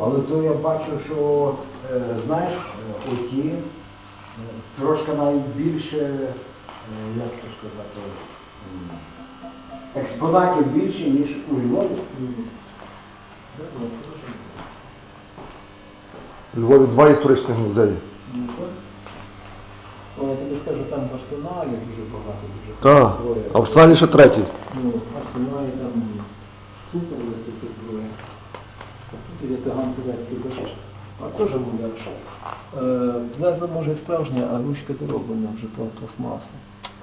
Але то я бачу, що е, знаєш, оті е, трошки навіть більше, е, як то сказати, експонатів більше, ніж у Львові. У Львові два історичних музеї. О, я тобі скажу, там в арсеналі дуже багато, дуже Так. зброї. А в Австралії ще третій. Ну, в арсеналі там супер виставки зброї. Тут є таган турецький, бачиш, а теж. Е, Лезо може і справжнє, а ручка дороблена вже пла- пластмаса.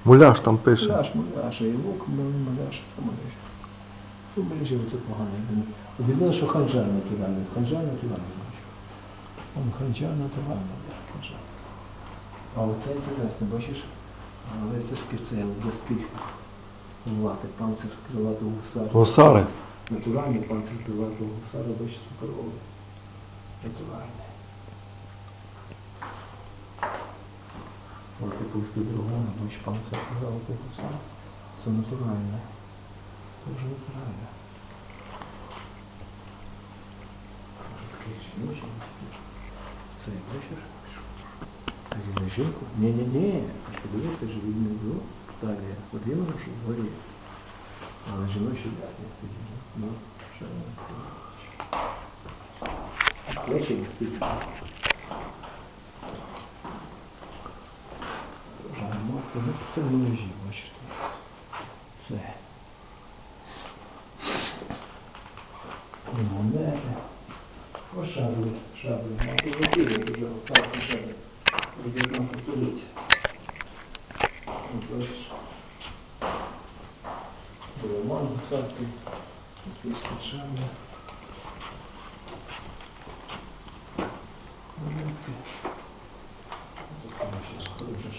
Муляж там пише. Муляж, муляж, і лук, муляж, муляж, все муляж. Муляжі це поганий. От єдине, що ханжар натуральний. Ханжар натуральний. бачу. Он ханжар натуральний, ханжар. А оце інтересно, бачиш? Лицарський це доспіх. Лати, панцир крилатого гусара. Гусари. Натуральний панцир крилатого гусара, бачиш, суперовий. Натуральний. Ось пусти драгона, бачиш, панцир крилатого гусара. Це натуральне. Це вже натуральне. Може таке жіноче? Це, бачиш? Так і на жінку? Ні-ні-ні, аж подивися, ж він не було. Далі, от він рушив вгорі. Але жіночі далі. Ну, ще не. Плечі не стільки. Вже не сказати, все в ножі, бачиш тут. Це. Монети. О, шаблі, шаблі. А то які вже царські шаблі. 19 століття. От бачиш. Роман Гусарський, російська шабля.